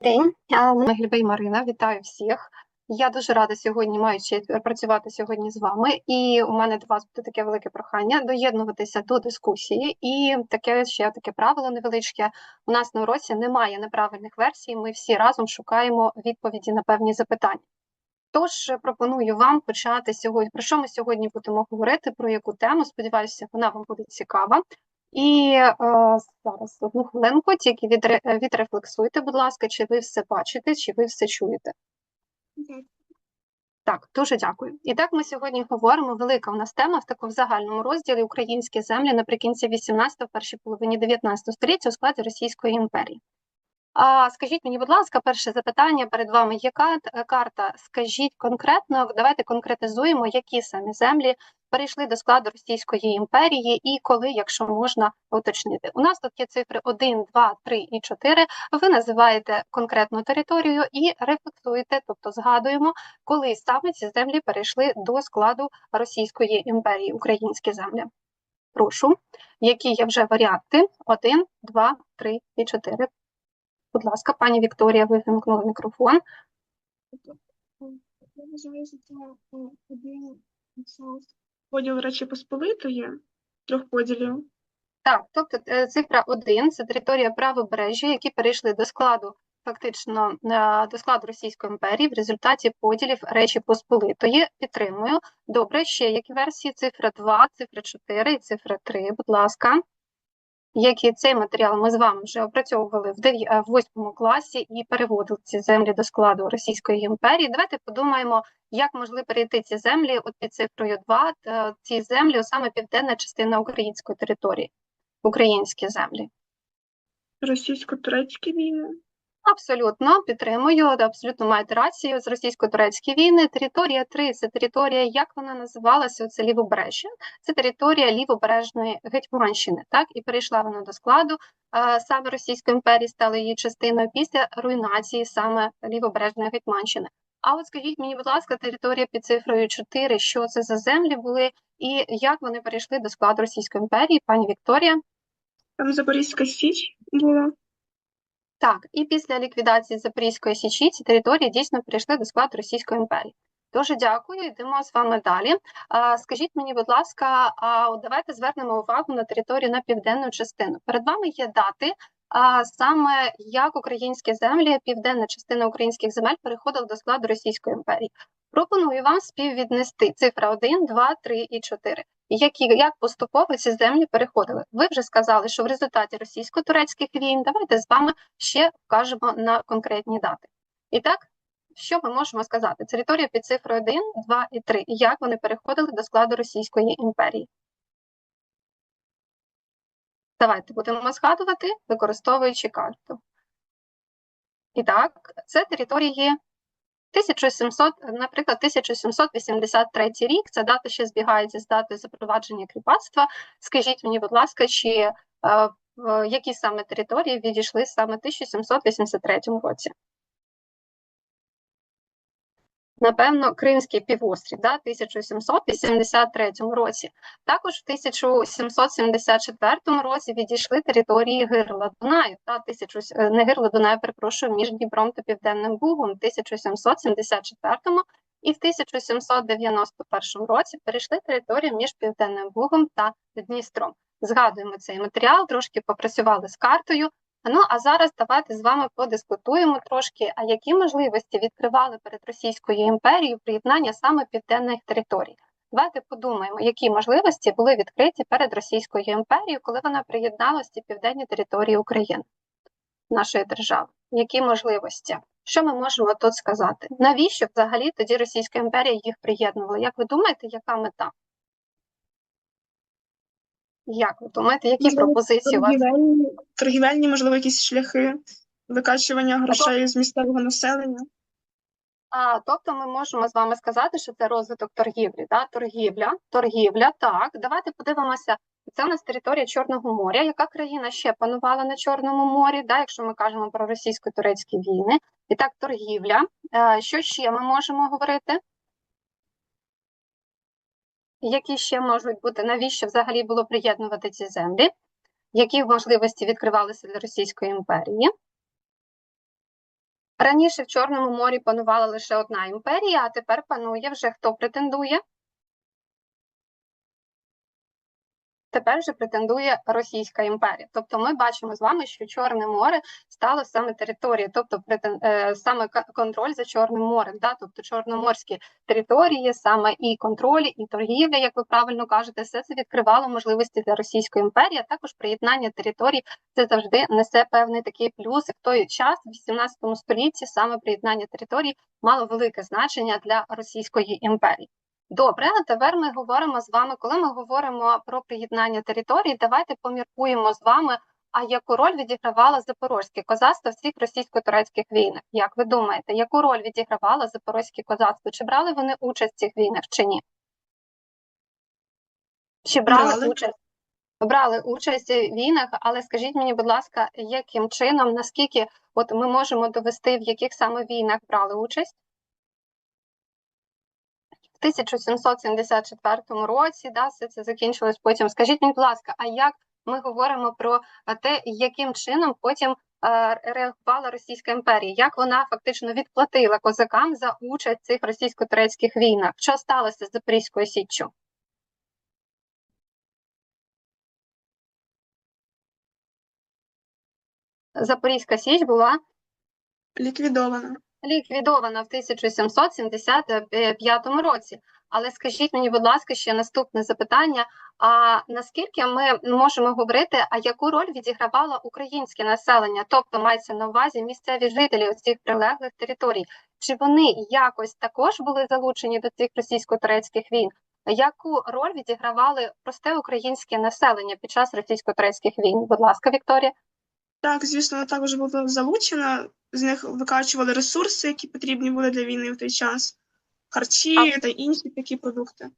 день. Мене Глібей Марина, вітаю всіх. Я дуже рада сьогодні, маю честь працювати сьогодні з вами. І у мене до вас буде таке велике прохання доєднуватися до дискусії. І таке ще таке правило невеличке. У нас на уроці немає неправильних версій. Ми всі разом шукаємо відповіді на певні запитання. Тож пропоную вам почати сьогодні. Про що ми сьогодні будемо говорити? Про яку тему? Сподіваюся, вона вам буде цікава. І е, зараз одну хвилинку, тільки відре, е, відрефлексуйте, будь ласка, чи ви все бачите, чи ви все чуєте. Так, дуже дякую. І так ми сьогодні говоримо. Велика у нас тема в такому загальному розділі Українські землі наприкінці 18-го, першій половині 19 століття у складі Російської імперії. А скажіть мені, будь ласка, перше запитання перед вами. Яка карта? Скажіть конкретно, давайте конкретизуємо, які самі землі перейшли до складу Російської імперії і коли, якщо можна уточнити. У нас тут є цифри 1, 2, 3 і 4. Ви називаєте конкретну територію і рефлексуєте, тобто згадуємо, коли саме ці землі перейшли до складу Російської імперії, українські землі. Прошу, які є вже варіанти? 1, 2, 3 і 4. Будь ласка, пані Вікторія, ви вимкнули мікрофон. Я вважаю, що це е, один поділ Речі Посполитої, трьох поділів. Так, тобто е, цифра 1 – це територія правобережжя, які перейшли до складу фактично е, до складу Російської імперії в результаті поділів Речі Посполитої. Підтримую. Добре, ще які версії? Цифра 2, цифра 4 і цифра 3, будь ласка. Які цей матеріал ми з вами вже опрацьовували в 9, в 8 класі і переводили ці землі до складу Російської імперії. Давайте подумаємо, як могли перейти ці землі от під цифрою 2, ці землі, саме південна частина української території, українські землі. Російсько-турецькі війни. Абсолютно підтримую, абсолютно маєте рацію з російсько-турецькі війни. Територія 3 – це територія, як вона називалася? Це лівобережжя. Це територія лівобережної Гетьманщини. Так і перейшла вона до складу саме Російської імперії, стала її частиною після руйнації саме лівобережної Гетьманщини. А от скажіть мені, будь ласка, територія під цифрою 4, що це за землі були, і як вони перейшли до складу Російської імперії, пані Вікторія? Там Запорізька Січ була. Так, і після ліквідації Запорізької Січі ці території дійсно перейшли до складу Російської імперії. Дуже дякую, йдемо з вами далі. Скажіть мені, будь ласка, давайте звернемо увагу на територію на південну частину. Перед вами є дати, а саме як українські землі, південна частина українських земель переходила до складу Російської імперії. Пропоную вам співвіднести цифра 1, 2, 3 і 4. Які як поступово ці землі переходили? Ви вже сказали, що в результаті російсько-турецьких війн давайте з вами ще вкажемо на конкретні дати. І так, що ми можемо сказати? Територія під цифрою 1, 2 і 3. Як вони переходили до складу Російської імперії? Давайте будемо згадувати, використовуючи карту. І так, це території 1700, наприклад, 1783 рік. Ця дата ще збігається з датою запровадження кріпацтва. Скажіть мені, будь ласка, чи е, в які саме території відійшли саме в 1783 році? Напевно, Кримський півострів, да, 1783 році. Також в 1774 році відійшли території Гирла Дунаю, та, тисячу, е, не Гирла Дунаю, перепрошую, між Дніпром та Південним Бугом в 1774 і в 1791 році перейшли територію між Південним Бугом та Дністром. Згадуємо цей матеріал, трошки попрацювали з картою. Ну а зараз давайте з вами подискутуємо трошки, а які можливості відкривали перед Російською імперією приєднання саме південних територій. Давайте подумаємо, які можливості були відкриті перед Російською імперією, коли вона приєдналася ці південні території України, нашої держави. Які можливості? Що ми можемо тут сказати? Навіщо взагалі тоді Російська імперія їх приєднувала? Як ви думаєте, яка мета? Як ви думаєте, які Можливо, пропозиції у вас? Торгівельні, торгівельні, можливо, якісь шляхи викачування грошей з місцевого населення. А, тобто ми можемо з вами сказати, що це розвиток торгівлі. Да? Торгівля, торгівля, так. Давайте подивимося. Це у нас територія Чорного моря. Яка країна ще панувала на Чорному морі? Да? Якщо ми кажемо про російсько-турецькі війни. І так, торгівля. Е, Що ще ми можемо говорити? Які ще можуть бути? Навіщо взагалі було приєднувати ці землі? Які можливості відкривалися для Російської імперії? Раніше в Чорному морі панувала лише одна імперія, а тепер панує вже хто претендує? Тепер вже претендує Російська імперія. Тобто ми бачимо з вами, що Чорне море стало саме територією, тобто е, саме контроль за Чорним морем, да? тобто чорноморські території, саме і контроль, і торгівля, як ви правильно кажете, все це відкривало можливості для Російської імперії. а Також приєднання територій це завжди несе певний такий плюс. В той час, в 18 столітті, саме приєднання територій мало велике значення для Російської імперії. Добре, а тепер ми говоримо з вами, коли ми говоримо про приєднання територій, давайте поміркуємо з вами, а яку роль відігравало Запорозьке козацтво в цих російсько-турецьких війнах? Як ви думаєте, яку роль відігравало Запорозьке козацтво? Чи брали вони участь в цих війнах чи ні? Чи брали, Брали. участь? Брали участь в війнах, але скажіть мені, будь ласка, яким чином, наскільки от ми можемо довести, в яких саме війнах брали участь? В 1774 році, да, все це закінчилось потім. Скажіть мені, будь ласка, а як ми говоримо про е, те, яким чином потім е, реагувала Російська імперія? Як вона фактично відплатила козакам за участь в цих російсько-турецьких війнах? Що сталося з Запорізькою Січчю? Запорізька Січ була Ліквідовано. Ліквідована в 1775 році. Але скажіть мені, будь ласка, ще наступне запитання: а наскільки ми можемо говорити, а яку роль відігравало українське населення, тобто мається на увазі місцеві жителі цих прилеглих територій? Чи вони якось також були залучені до цих російсько-турецьких війн? Яку роль відігравали просте українське населення під час російсько-турецьких війн? Будь ласка, Вікторія. Так, звісно, вона також була залучена. З них викачували ресурси, які потрібні були для війни в той час, харчі та інші такі продукти.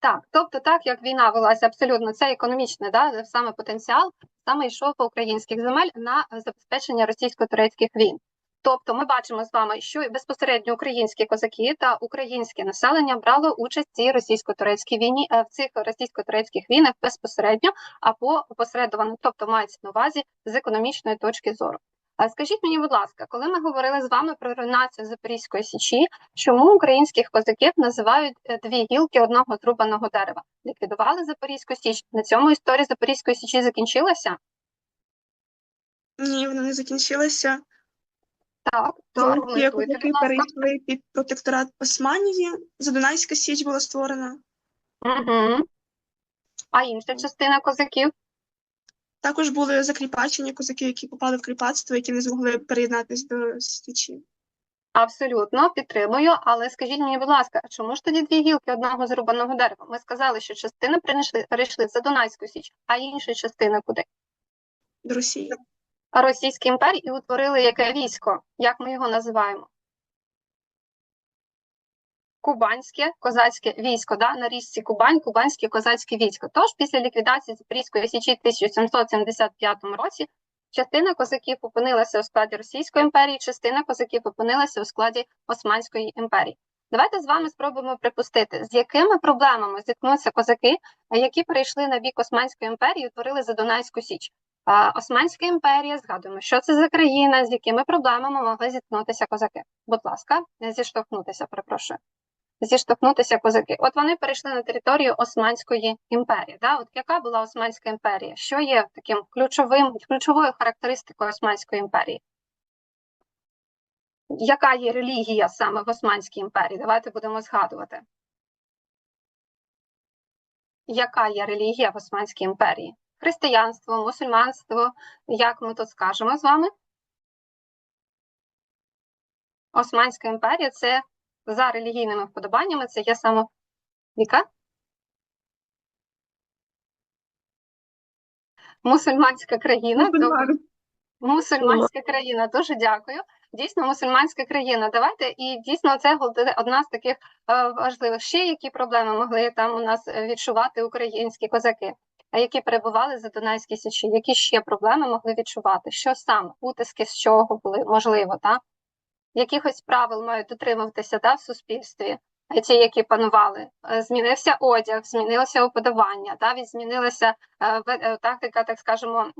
Так, тобто, так як війна велася абсолютно, це економічний да, саме потенціал, саме йшов по українських земель на забезпечення російсько-турецьких війн. Тобто, ми бачимо з вами, що безпосередньо українські козаки та українське населення брало участь в цій російсько-турецькій війні, е, в цих російсько-турецьких війнах безпосередньо або опосередовано, тобто мається на увазі з економічної точки зору. А скажіть мені, будь ласка, коли ми говорили з вами про руйнацію Запорізької січі, чому українських козаків називають е, дві гілки одного зрубаного дерева? Ліквідували Запорізьку січ. На цьому історія Запорізької січі закінчилася? Ні, вона не закінчилася. Так, то Коли козаки перейшли під протекторат Османії, Задунайська Січ була створена. Угу. А інша частина козаків? Також були закріпачені козаки, які попали в кріпацтво, які не змогли переєднатися до Січі. Абсолютно підтримую, але скажіть мені, будь ласка, чому ж тоді дві гілки одного зрубаного дерева? Ми сказали, що частина перейшли, перейшли за Дунайську Січ, а інша частина куди? До Росії. Російській імперії і утворили яке військо? Як ми його називаємо? Кубанське козацьке військо, да? на річці Кубань, Кубанське козацьке військо. Тож після ліквідації Запорізької січі в 1775 році частина козаків опинилася у складі Російської імперії, частина козаків опинилася у складі Османської імперії. Давайте з вами спробуємо припустити, з якими проблемами зіткнуться козаки, які перейшли на бік Османської імперії і утворили Задунайську Січ. Османська імперія, згадуємо, що це за країна, з якими проблемами могли зіткнутися козаки. Будь ласка, зіштовхнутися, перепрошую. Зіштовхнутися козаки. От вони перейшли на територію Османської імперії. Да? От яка була Османська імперія? Що є таким ключовим, ключовою характеристикою Османської імперії? Яка є релігія саме в Османській імперії? Давайте будемо згадувати. Яка є релігія в Османській імперії? Християнство, мусульманство, як ми тут скажемо з вами? Османська імперія це за релігійними вподобаннями, це є саме яка? Мусульманська країна. Добре. Мусульманська країна, дуже дякую. Дійсно, мусульманська країна. Давайте і дійсно це одна з таких е, важливих. Ще які проблеми могли там у нас відчувати українські козаки, які перебували за Дунайській січі? Які ще проблеми могли відчувати? Що саме? Утиски з чого були можливо, так? Якихось правил мають дотримуватися да, в суспільстві. ті, які панували. Е, Змінився одяг, змінилося уподобання, та, змінилася е, е, тактика, так скажемо,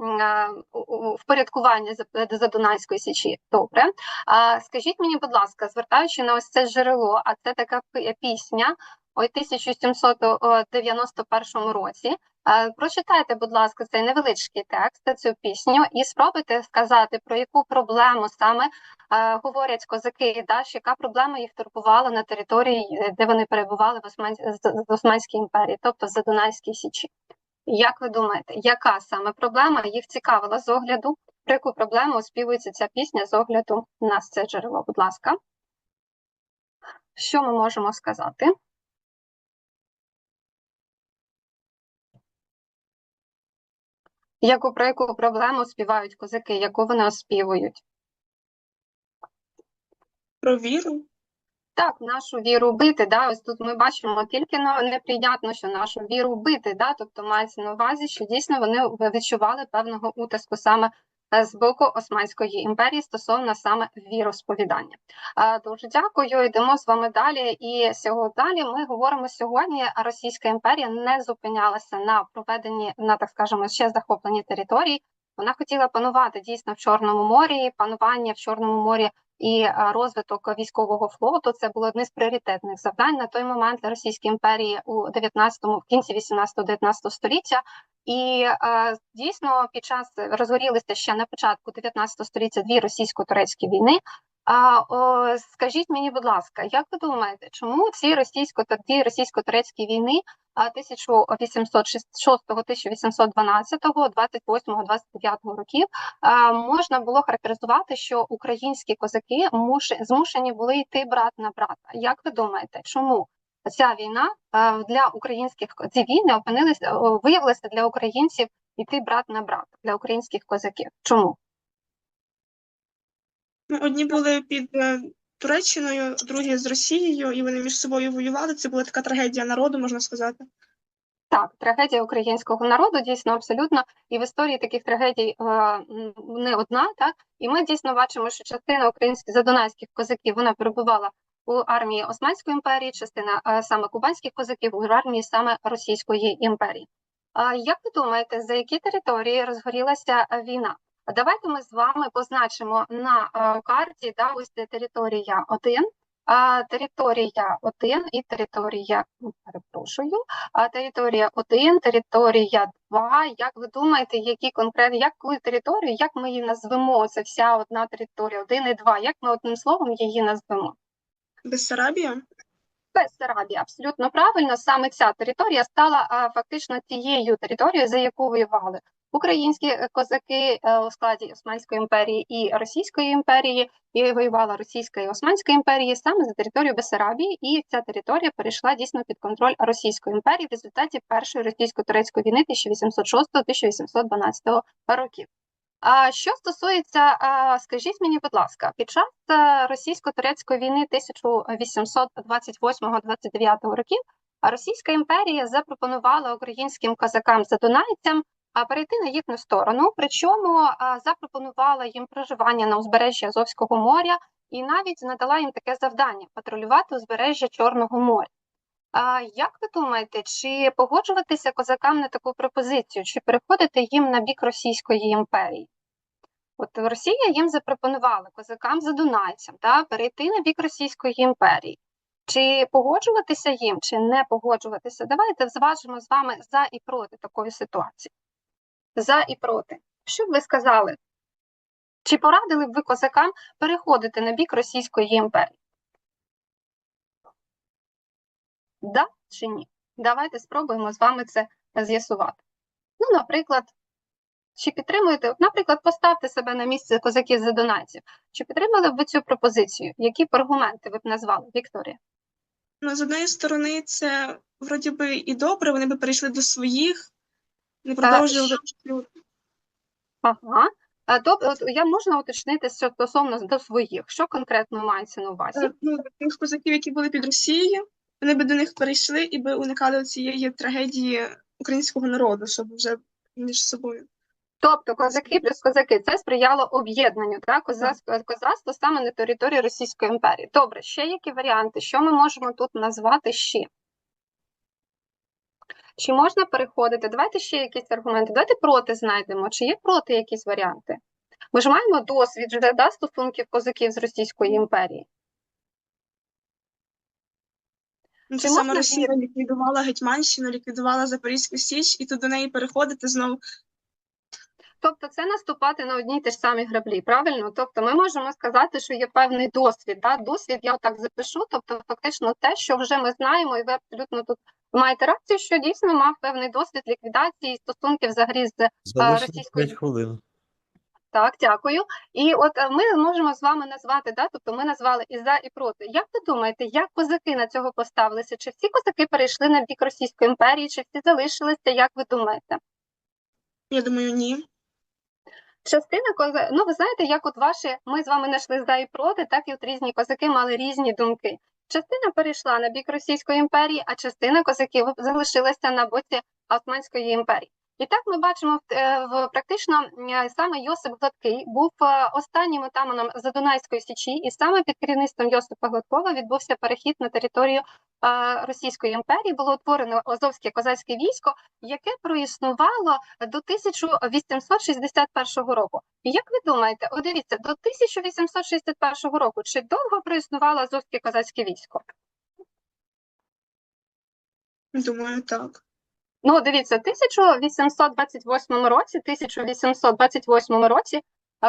впорядкування за, Дунайської січі. Добре. А скажіть мені, будь ласка, звертаючи на ось це джерело, а це така пісня у 1791 році. Е, Прочитайте, будь ласка, цей невеличкий текст, цю пісню, і спробуйте сказати, про яку проблему саме е, говорять козаки, да, що яка проблема їх турбувала на території, е, де вони перебували в, Осман... з Османській імперії, тобто в Задунайській Січі. Як ви думаєте, яка саме проблема їх цікавила з огляду? Про яку проблему оспівується ця пісня з огляду на це джерело? Будь ласка. Що ми можемо сказати? Яку про яку проблему співають козаки, яку вони оспівують? Про віру. Так, нашу віру бити, да, ось тут ми бачимо тільки неприємно, що нашу віру бити, да, тобто мається на увазі, що дійсно вони відчували певного утиску саме з боку Османської імперії стосовно саме віросповідання. Е, Дуже дякую. Йдемо з вами далі. І сьогодні далі ми говоримо сьогодні. Російська імперія не зупинялася на проведенні на так скажемо ще захоплені території. Вона хотіла панувати дійсно в Чорному морі. Панування в Чорному морі і е, розвиток військового флоту це було одне з пріоритетних завдань на той момент для Російської імперії у 19-му, в кінці 18-19 століття. І е, дійсно під час розгорілися ще на початку 19 століття дві російсько-турецькі війни. А о, скажіть мені, будь ласка, як ви думаєте, чому ці російсько дві російсько-турецькі війни а, 1806, 1812, 28, 29 років можна було характеризувати, що українські козаки муш- змушені були йти брат на брата. Як ви думаєте, чому ця війна для українських ці війни опинилися виявилися для українців йти брат на брата для українських козаків? Чому? Одні були під е, Туреччиною, другі з Росією, і вони між собою воювали. Це була така трагедія народу, можна сказати. Так, трагедія українського народу дійсно абсолютно, і в історії таких трагедій е, не одна, так і ми дійсно бачимо, що частина українських задунайських козаків вона перебувала у армії Османської імперії, частина е, саме кубанських козаків у армії саме Російської імперії. А як ви думаєте, за які території розгорілася е, війна? Давайте ми з вами позначимо на е, карті да, ось це територія 1, територія 1 і територія, ну, перепрошую, територія 1, територія 2. Як ви думаєте, які конкретні, яку територію, як ми її назвемо? Це вся одна територія 1 і 2. Як ми одним словом її назвемо? Бессарабія? Бессарабія, абсолютно правильно. Саме ця територія стала а, фактично тією територією, за яку воювали українські е, козаки е, у складі Османської імперії і Російської імперії, і воювала Російська і Османська імперії саме за територію Бессарабії, і ця територія перейшла дійсно під контроль Російської імперії в результаті першої російсько-турецької війни 1806-1812 років. А що стосується, скажіть мені, будь ласка, під час е, російсько-турецької війни 1828-29 років Російська імперія запропонувала українським козакам-задунайцям а, перейти на їхню сторону, причому а, запропонувала їм проживання на узбережжі Азовського моря і навіть надала їм таке завдання патрулювати узбережжя Чорного моря. А, Як ви думаєте, чи погоджуватися козакам на таку пропозицію, чи переходити їм на бік Російської імперії? От Росія їм запропонувала козакам задунайцям да, перейти на бік Російської імперії. Чи погоджуватися їм, чи не погоджуватися? Давайте зважимо з вами за і проти такої ситуації. За і проти. Що б ви сказали? Чи порадили б ви козакам переходити на бік Російської імперії? Да чи ні? Давайте спробуємо з вами це з'ясувати. Ну, наприклад, чи підтримуєте, наприклад, поставте себе на місце козаків задонайців. Чи підтримали б ви цю пропозицію? Які б аргументи ви б назвали, Вікторія? Ну, з однієї сторони, це вроді би і добре, вони би перейшли до своїх, не продовжували. Ага. Тобто, я можна уточнити стосовно до своїх. Що конкретно мається на увазі? Е, Ну, тих козаків, які були під Росією, вони би до них перейшли і би уникали цієї трагедії українського народу, щоб вже між собою. Тобто козаки плюс козаки це сприяло об'єднанню так, козацтва саме на території Російської імперії. Добре, ще які варіанти? Що ми можемо тут назвати ще? Чи можна переходити? Давайте ще якісь аргументи. Давайте проти знайдемо. Чи є проти якісь варіанти? Ми ж маємо досвід вже да, стосунків козаків з Російської імперії. Ну, Чи саме Росія ліквідувала Гетьманщину, ліквідувала Запорізьку Січ, і тут до неї переходити знову. Тобто це наступати на одні й ті ж самі граблі, правильно? Тобто ми можемо сказати, що є певний досвід. Да? Досвід я отак запишу, тобто фактично те, що вже ми знаємо, і ви абсолютно тут маєте рацію, що дійсно мав певний досвід ліквідації стосунків взагалі з Залишилось російською- 5 хвилин. Так, дякую. І от е, ми можемо з вами назвати, да, тобто ми назвали і за, і проти. Як ви думаєте, як козаки на цього поставилися? Чи всі козаки перейшли на бік Російської імперії, чи всі залишилися? Як ви думаєте? Я думаю, ні. Частина коза... ну ви знаєте, як от ваші ми з вами знайшли за і проти, так і от різні козаки мали різні думки. Частина перейшла на бік Російської імперії, а частина козаків залишилася на боці Османської імперії. І так ми бачимо в, е, практично е, саме Йосип Гладкий був е, останнім отаманом Задунайської січі, і саме під керівництвом Йосипа Гладкова відбувся перехід на територію Російської імперії. Було утворено Азовське козацьке військо, яке проіснувало до 1861 року. І як ви думаєте, от дивіться, до 1861 року чи довго проіснувало Азовське козацьке військо? Думаю, так. Ну, дивіться, в 1828 році, 1828 році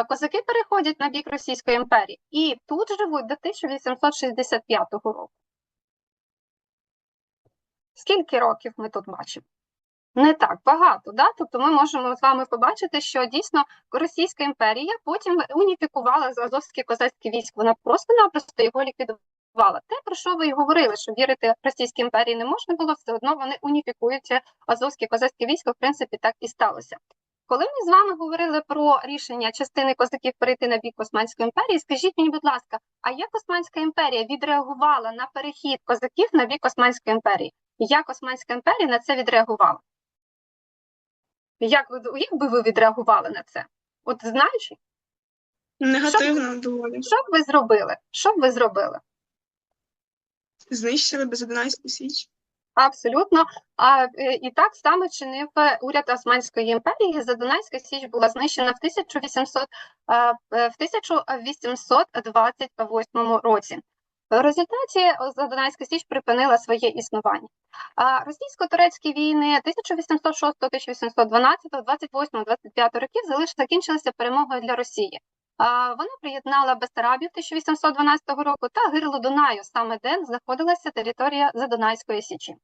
козаки переходять на бік Російської імперії і тут живуть до 1865 року. Скільки років ми тут бачимо? Не так багато, да? Тобто ми можемо з вами побачити, що дійсно Російська імперія потім уніфікувала Азовське козацьке військо. Вона просто-напросто його ліквідувала. Те, про що ви й говорили, що вірити Російській імперії не можна було, все одно вони уніфікують Азовське козацьке військо, в принципі, так і сталося. Коли ми з вами говорили про рішення частини козаків перейти на бік Османської імперії, скажіть мені, будь ласка, а як Османська імперія відреагувала на перехід козаків на бік Османської імперії? Як Османська імперія на це відреагувала? Як ви як би ви відреагували на це? От знаючи, Негативно доволі. що б ви зробили? Що б ви зробили? Знищили Безодунайську Січ. Абсолютно. А е, і так само чинив е, уряд Османської імперії. Задунайська січ була знищена в 1800, е, в 1828 році. В результаті Задунайська січ припинила своє існування. Російсько-турецькі війни 1806, 1812, 28, 25 років залиш закінчилися перемогою для Росії. Вона приєднала Бессарабію 1812 року та гирло Дунаю, саме де знаходилася територія Задунайської січі.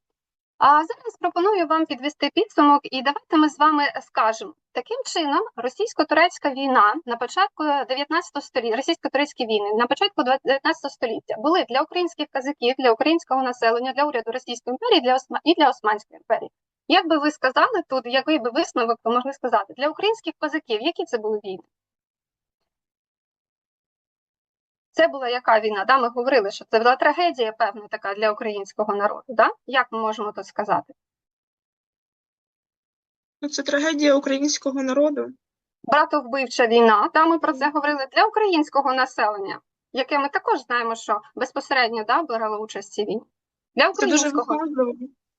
А зараз пропоную вам підвести підсумок, і давайте ми з вами скажемо таким чином, російсько-турецька війна на початку 19 століття, російсько-турецькі війни на початку 19 століття були для українських казаків, для українського населення, для уряду Російської імперії, для Осма... і для Османської імперії. Як би ви сказали тут, який би висновок ви могли сказати для українських козаків, які це були війни? Це була яка війна? Да? Ми говорили, що це була трагедія, певна така для українського народу. Да? Як ми можемо тут сказати? Ну, це трагедія українського народу. Братовбивча війна, да, ми про це говорили для українського населення, яке ми також знаємо, що безпосередньо да, брало участь в цій війні. Для українського виснажливо.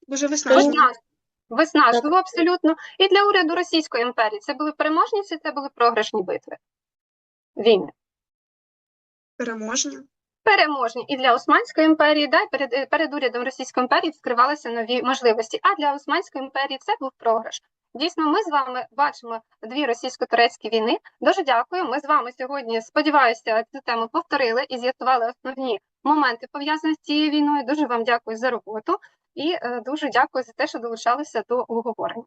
Дуже виснажливо. виснажливо, виснажливо абсолютно. І для уряду Російської імперії це були переможні чи це були програшні битви? Війни. Переможні. переможні і для Османської імперії, да, перед, е, перед урядом Російської імперії відкривалися нові можливості. А для Османської імперії це був програш. Дійсно, ми з вами бачимо дві російсько-турецькі війни. Дуже дякую. Ми з вами сьогодні сподіваюся, цю тему повторили і з'ясували основні моменти пов'язані з цією війною. Дуже вам дякую за роботу і е, дуже дякую за те, що долучалися до обговорення.